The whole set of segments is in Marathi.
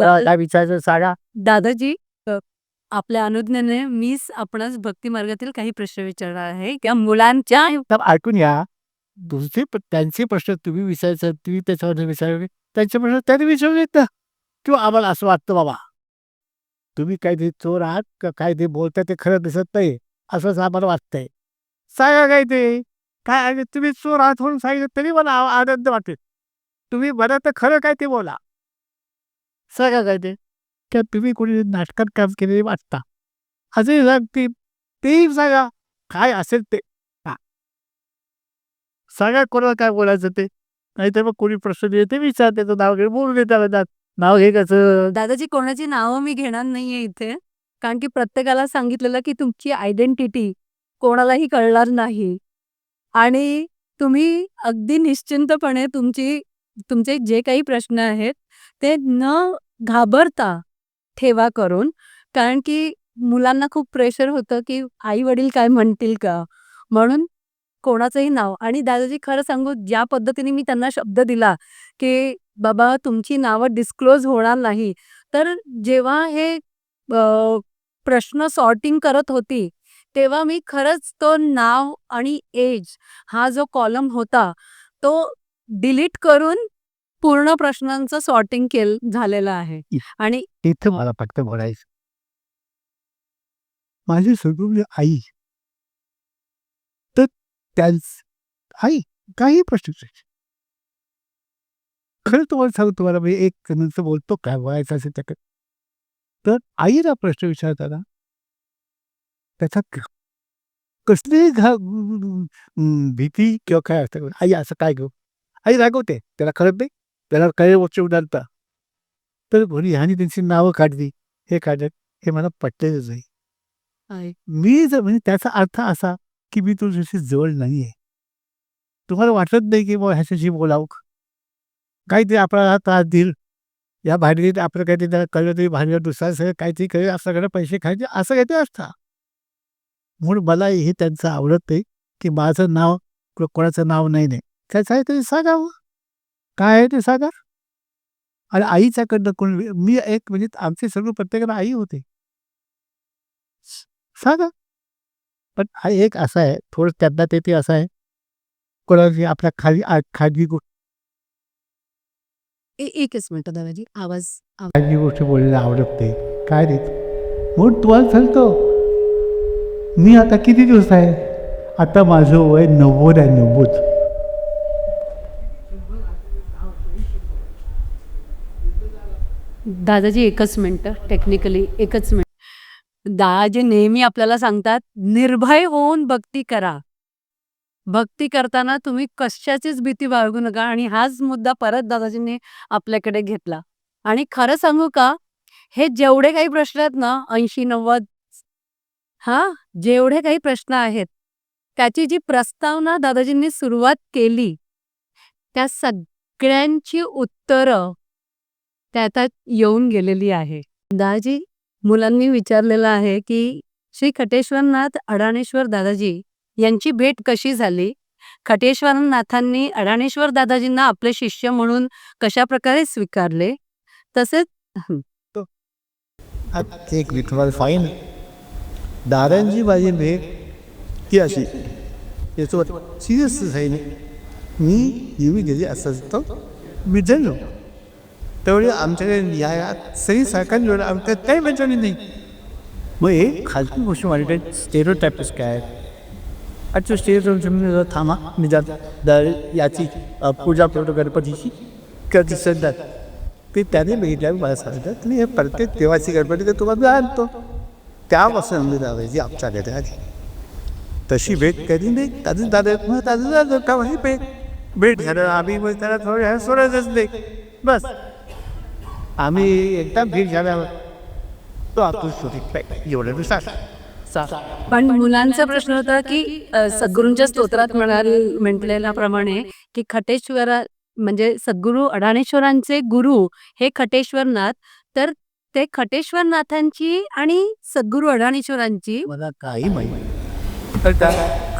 काय विचारायचं सांगा दादाजी आपल्या अनुज्ञेने मीच आपणास भक्ती मार्गातील काही प्रश्न विचारणार आहे त्या मुलांच्या तर ऐकून या तुमचे त्यांचे प्रश्न तुम्ही विचारायचं तुम्ही त्याच्यावर विचारावे त्यांचे प्रश्न त्यांनी विचारलेत ना किंवा आम्हाला असं वाटतं बाबा. तुम्ही काहीतरी चोर आहात का काय ते बोलताय ते खरं दिसत नाही असंच आम्हाला वाटतंय. सांगा काय ते काय तुम्ही चोर आहात म्हणून सांगितलं तरी मला आनंद वाटेल. तुम्ही बरं तर खरं काय ते बोला. सांगा काय ते का तुम्ही कोणी नाटकात काम केले वाटता. असे सांग तेही सांगा काय असेल ते सांगा कोणाला काय बोलायचं ते? नाहीतर मग कोणी प्रश्न दिले ते विचार त्याचं नाव घे बोलून देता नाव घे कसं? दादाजी कोणाची नावं मी घेणार नाहीये इथे. कारण की प्रत्येकाला सांगितलेलं की तुमची आयडेंटिटी कोणालाही कळणार नाही. आणि तुम्ही अगदी निश्चिंतपणे तुमची तुमचे जे काही प्रश्न आहेत ते न घाबरता ठेवा करून कारण की मुलांना खूप प्रेशर होतं की आई वडील काय म्हणतील का? म्हणून कोणाचंही नाव. आणि दादाजी खरं सांगू ज्या पद्धतीने मी त्यांना शब्द दिला की बाबा तुमची नावं डिस्क्लोज होणार नाही. तर जेव्हा हे प्रश्न सॉर्टिंग करत होती तेव्हा मी खरंच तो नाव आणि एज हा जो कॉलम होता तो डिलीट करून पूर्ण प्रश्नांचं सॉर्टिंग केल झालेलं आहे. आणि इथं मला फक्त बोलायचं. माझी सगळी आई. तर त्यांच आई काही प्रश्न. खरं तुम्हाला सांगू तुम्हाला मी एक जणांचं बोलतो काय बोलायचं असेल त्याकडे. तर आईला प्रश्न विचारताना त्याचा कसली घा भीती किंवा काय असतं आई असं काय घेऊ? आई रागवते त्याला कळत नाही. त्याला काही गोष्टी उडालता तर म्हणे ह्यानी त्यांची नावं काढली. हे काढत हे मला पटलेलंच नाही. मी जर म्हणजे त्याचा अर्थ असा की मी तुझ्याशी जवळ नाहीये. तुम्हाला वाटत नाही की मग ह्याच्याशी बोलावं? काहीतरी आपल्याला त्रास देईल. या भाडीत आपलं काहीतरी त्याला कळलं तरी भाडीवर दुसरा सगळं काहीतरी करेल असं सगळं पैसे खायचे असं काहीतरी असतं. म्हणून मला हे त्यांचं आवडत नाही की माझं नाव कोणाचं नाव नाही नाही त्याचं आहे तरी सांगावं. काय आहे ते सांगा आणि आईच्याकडनं कोण मी एक म्हणजे आमचे सर्व प्रत्येकाला आई होते. सांगा पण हा एक असा आहे थोडं त्यांना ते ते असं आहे. कोणाची आपल्या खाली खाजगी गोष्ट ए- एकच मिनिट दादाजी आवाज खाजगी गोष्टी बोलायला आवडत. नाही काय रे? म्हणून तुम्हाला सांगतो मी आता किती दिवस आहे? आता माझं वय नव्वद आहे नव्वद. दादाजी एकच मिनटं. टेक्निकली एकच मिनिट. दादाजी नेहमी आपल्याला सांगतात निर्भय होऊन भक्ती करा. भक्ती करताना तुम्ही कशाचीच भीती बाळगू नका आणि हाच मुद्दा परत दादाजींनी आपल्याकडे घेतला. आणि खरं सांगू का हे जेवढे काही प्रश्न आहेत ना ऐंशी नव्वद हा जेवढे काही प्रश्न आहेत त्याची जी प्रस्तावना दादाजींनी सुरुवात केली त्या सगळ्यांची उत्तरं त्यात येऊन गेलेली आहे. दादाजी मुलांनी विचारलेलं आहे की श्री खटेश्वरनाथ अडाणेश्वर दादाजी यांची भेट कशी झाली? खटेश्वरनाथांनी अडाणेश्वर दादाजींना आपले शिष्य म्हणून कशा प्रकारे स्वीकारले? तसेच एक विठ्ठल फाईन दादांची माझी भेट ती अशी. याच्यावर सिरियस झाली मी येवी गेली असं मी झालो त्यावेळी आमच्याकडे या सही सरकारी जोडलं आमच्यात काही बचावली नाही मग हे खालची गोष्टी माझ्याकडे स्टेरो टाईपच काय अच्छा स्टेरो थांबा मी जात दर याची पूजा करतो गणपतीची कधी सध्या ते त्याने बघितल्या मला सांगतात तुम्ही हे प्रत्येक देवाची गणपती तर तुम्हाला आणतो त्यापासून आम्ही दादाची आमच्याकडे आली तशी भेट कधी नाही त्याचं दादा मग त्याचं दादा का भेट भेट झालं आम्ही मग त्याला थोडं ह्या सोडायचंच नाही बस आम्ही एकदा भेट झाल्यावर तो आपण शोधित एवढं विश्वास पण मुलांचा प्रश्न होता की अ, सद्गुरूंच्या स्तोत्रात म्हणाल म्हटलेल्याप्रमाणे की खटेश्वरा म्हणजे सद्गुरू अडाणेश्वरांचे गुरु हे खटेश्वरनाथ तर ते खटेश्वरनाथांची आणि सद्गुरू अडाणेश्वरांची मला काही माहिती नाही. तर त्या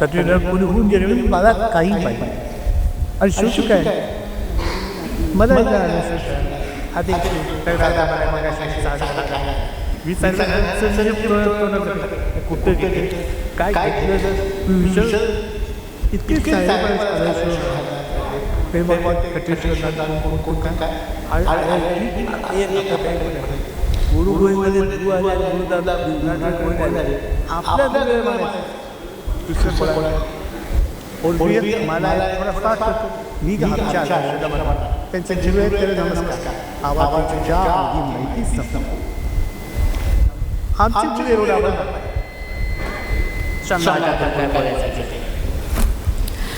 कथेला कोणी होऊन गेले म्हणजे मला काही माहिती नाही. आणि शेवटी काय? मला आधी कुठे गेले? काय इतके गुरुगोईमध्ये गुरु आले गुरुदादा आपल्या ओळखी मला होतो. मी आमच्या आशीर्वादाला त्यांच्या जीवे त्याला नमस्कार. आवाजाची ज्या आधी माहिती आमची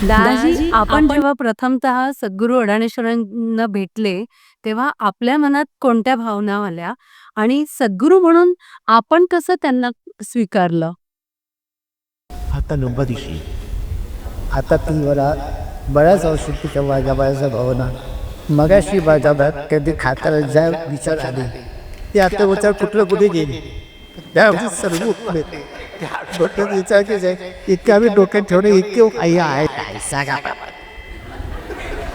दादाजी आपण जेव्हा प्रथमतः सद्गुरू अडाणेश्वरांना भेटले तेव्हा आपल्या मनात कोणत्या भावना आल्या? आणि सद्गुरू म्हणून आपण कसं त्यांना स्वीकारलं? आता नोबदीशी आता ती मला बऱ्याच औषधीच्या माझ्या माझ्या भावना मगाशी मनात कधी खाताना ज्या विचार आले. ते आता विचार कुठलं कुठे गेले? त्या सर्व डोक्यात विचार केले इतके आम्ही डोक्यात ठेवणे इतके आई आहे काय सांगा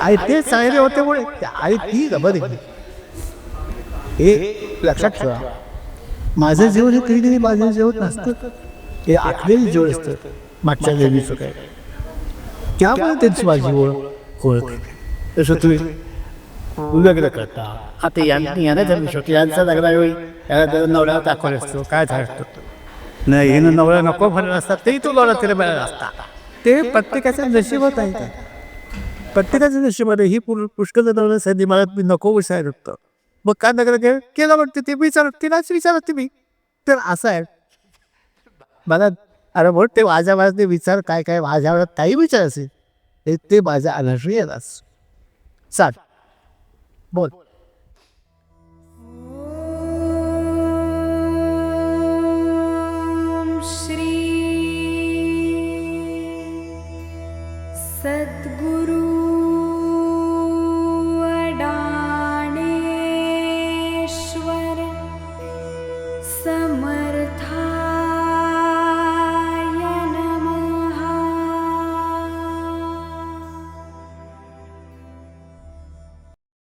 आई ते सांगले होते मुळे आई ती रबर हे लक्षात ठेवा. माझं जीवन हे कधी कधी माझं जीवन नसतं हे आखलेलं जीवन असतं. मागच्या देवीचं काय त्यामुळे त्यांची माझी ओळख ओळख तसं तुम्ही लग्न करता. आता यांनी याने ठरवू शकतो. यांचा लग्नावेळी याला त्याला नवऱ्याला दाखवलं असतो. काय झालं असतं? नाही हिनं नवरा नको म्हणत असतात तेही तो नवरा तिला मिळाला असता. ते प्रत्येकाच्या नशिबात आहे ते. प्रत्येकाच्या नशिबात. ही पुर पुष्कळ नवरा संधी मला मी नको विचार होतं. मग काय नगर केलं? म्हणते ते विचार तिलाच विचारत तुम्ही. तर असं आहे. मला अरे म्हणून ते माझ्या मनात ते विचार काय काय माझ्या मनात काही विचार असेल ते माझ्या अनर्शी येतात चाल. बोल